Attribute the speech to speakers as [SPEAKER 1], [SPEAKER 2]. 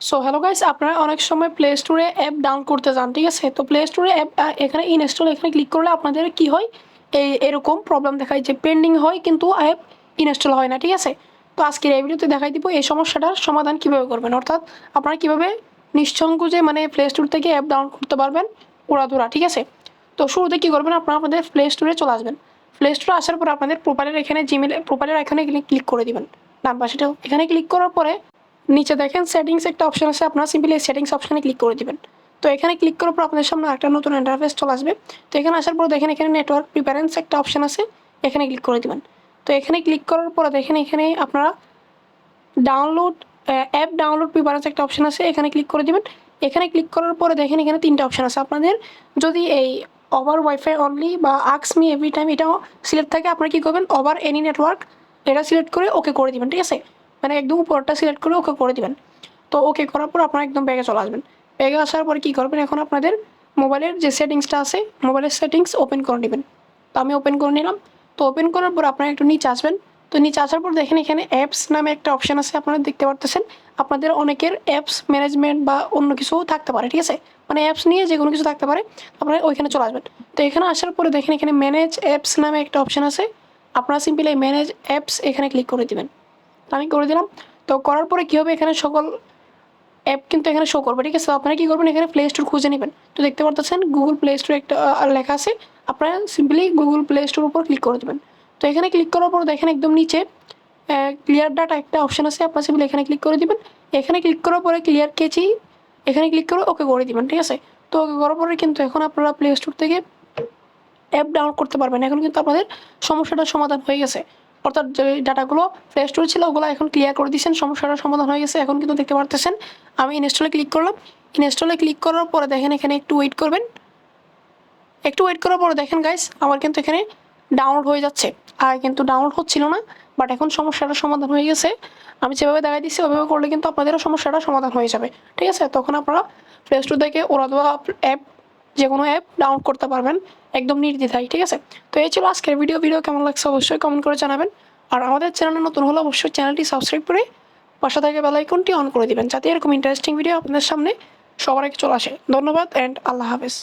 [SPEAKER 1] So hello guys আপনারা অনেক সময় প্লে স্টোরে অ্যাপ ডাউন করতে যান, ঠিক আছে? তো প্লে স্টোরে অ্যাপ এখানে ইনস্টল এখানে ক্লিক করলে আপনাদের কি হয়? এই এরকম প্রবলেম দেখায় যে পেন্ডিং হয় কিন্তু অ্যাপ ইনস্টল হয় না, ঠিক আছে? তো আজকের এই ভিডিওতে দেখাই দিব এই সমস্যাটার সমাধান কীভাবে করবেন। অর্থাৎ আপনারা কীভাবে নিঃসংকোচে মানে প্লে স্টোর থেকে অ্যাপ ডাউন করতে পারবেন ওড়াধুরা ঠিক আছে? তো শুরুতে কী করবেন? আপনারা আপনাদের প্লে স্টোরে চলে আসবেন। প্লে স্টোরে আসার পর আপনাদের প্রোফাইলের এখানে জিমেল প্রোফাইলের এখানে ক্লিক করে দিবেন। ডান পাশেটাও এখানে ক্লিক করার পরে নিচে দেখেন সেটিংস একটা অপশন আছে, আপনারা সিম্পলি এই সেটিংস অপশানে ক্লিক করে দিবেন। তো এখানে ক্লিক করার পর আপনাদের সামনে একটা নতুন ইন্টারফেস চলে আসবে। তো এখানে আসার পর দেখেন এখানে নেটওয়ার্ক প্রিপারেন্স একটা অপশন আছে, এখানে ক্লিক করে দেবেন। তো এখানে ক্লিক করার পরে দেখেন এখানে আপনারা ডাউনলোড অ্যাপ ডাউনলোড প্রিপারেন্স একটা অপশন আছে, এখানে ক্লিক করে দিবেন। এখানে ক্লিক করার পরে দেখেন এখানে তিনটা অপশন আছে। আপনাদের যদি এই ওভার ওয়াইফাই অনলি বা আক্স মি এভরি টাইম এটাও সিলেক্ট থাকে, আপনারা কী করবেন? ওভার এনি নেটওয়ার্ক এটা সিলেক্ট করে ওকে করে দিবেন, ঠিক আছে? মানে একদম উপরটা সিলেক্ট করে ওকে করে দিবেন। তো ওকে করার পর আপনারা একদম ব্যাগে চলে আসবেন। ব্যাগে আসার পরে কী করবেন? এখন আপনাদের মোবাইলের যে সেটিংসটা আছে মোবাইলের সেটিংস ওপেন করে নেবেন। তো আমি ওপেন করে নিলাম। তো ওপেন করার পর আপনারা একটু নিচে আসবেন। তো নিচে আসার পর দেখেন এখানে অ্যাপস নামে একটা অপশান আছে, আপনারা দেখতে পারতেছেন। আপনাদের অনেকের অ্যাপস ম্যানেজমেন্ট বা অন্য কিছুও থাকতে পারে, ঠিক আছে? মানে অ্যাপস নিয়ে যে কোনো কিছু থাকতে পারে। আপনারা ওইখানে চলে আসবেন। তো এখানে আসার পরে দেখেন এখানে ম্যানেজ অ্যাপস নামে একটা অপশান আছে। আপনারা সিম্পলি ম্যানেজ অ্যাপস এখানে ক্লিক করে দিবেন। তো আমি করে দিলাম। তো করার পরে কী হবে এখানে সকল অ্যাপ কিন্তু এখানে শো করবে? ঠিক আছে, তো আপনারা কী করবেন? এখানে প্লে স্টোর খুঁজে নেবেন। তো দেখতে পারতেছেন গুগল প্লে স্টোর একটা লেখা আছে। আপনারা সিম্পলি গুগল প্লে স্টোর উপর ক্লিক করে দেবেন। তো এখানে ক্লিক করার পর দেখেন একদম নিচে ক্লিয়ার ডাটা একটা অপশন আছে। আপনারা সিম্পলি এখানে ক্লিক করে দিবেন। এখানে ক্লিক করার পরে ক্লিয়ার কেচি এখানে ক্লিক করে ওকে করে দিবেন, ঠিক আছে? তো ওকে করার পরে কিন্তু এখন আপনারা প্লে স্টোর থেকে অ্যাপ ডাউনলোড করতে পারবেন। এখন কিন্তু আপনাদের সমস্যাটার সমাধান হয়ে গেছে। অর্থাৎ যে ডাটাগুলো প্লে স্টোরে ছিল, ওগুলো এখন ক্লিয়ার করে দিয়েছেন সমস্যাটার সমাধান হয়ে গেছে, এখন কিন্তু দেখতে পারতেছেন। আমি ইনস্টলে ক্লিক করলাম। ইনস্টলে ক্লিক করার পরে দেখেন এখানে একটু ওয়েট করবেন। একটু ওয়েট করার পরে দেখেন গাইস আমার কিন্তু এখানে ডাউনলোড হয়ে যাচ্ছে। আর কিন্তু ডাউনলোড হচ্ছিল না বাট এখন সমস্যাটার সমাধান হয়ে গেছে। আমি যেভাবে দেখাই দিচ্ছি ওইভাবে করলে কিন্তু আপনাদেরও সমস্যাটা সমাধান হয়ে যাবে। ঠিক আছে? তখন আপনারা প্লে স্টোর থেকে ওরা দেওয়া অ্যাপ যে কোনো অ্যাপ ডাউনলোড করতে পারবেন। একদম নির্দ্বিধায়, ঠিক আছে? তো এই ছিল আজকের ভিডিও ভিডিও কেমন লাগছে অবশ্যই কমেন্ট করে জানাবেন। আর আমাদের চ্যানেলে নতুন হলে অবশ্যই চ্যানেলটি সাবস্ক্রাইব করে পাশে থেকে বেলাইকনটি অন করে দিবেন, যাতে এরকম ইন্টারেস্টিং ভিডিও আপনাদের সামনে সবার আগে চলে আসে। ধন্যবাদ অ্যান্ড আল্লাহ হাফেজ।